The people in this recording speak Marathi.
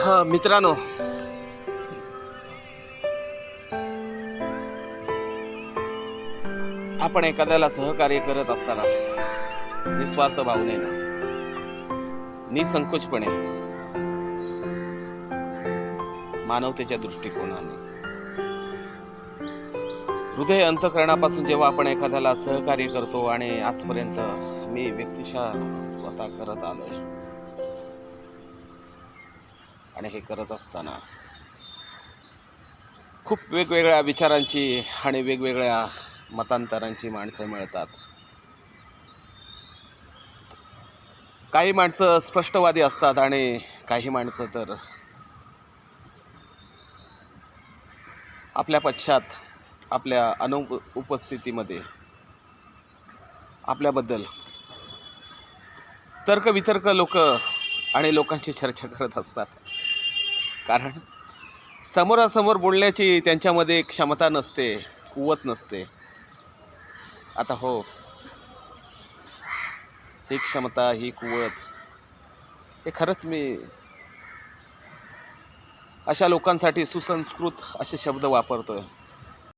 हा, मित्रांनो. आपण एखाद्याला सहकार्य करत असताना निस्वार्थ भावनेनं निसंकोचपणे मानवतेच्या दृष्टिकोनाने हृदय अंतकरणापासून जेव्हा आपण एखाद्याला सहकार्य करतो आणि आजपर्यंत मी व्यक्तिशः स्वतः करत आलोय आणि हे करत असताना खूप वेगवेगळ्या विचारांची आणि वेगवेगळ्या मतांतरांची माणसं मिळतात. काही माणसं स्पष्टवादी असतात आणि काही माणसं तर आपल्या पश्चात आपल्या अनु उपस्थितीमध्ये आपल्याबद्दल तर्कवितर्क लोक आणि लोकांची चर्चा करत असतात. कारण समोरासमोर बोलण्याची त्यांच्यामध्ये क्षमता नसते कुवत नसते. आता हो. ही क्षमता ही कुवत हे खरंच मी अशा लोकांसाठी सुसंस्कृत असे शब्द वापरतोय.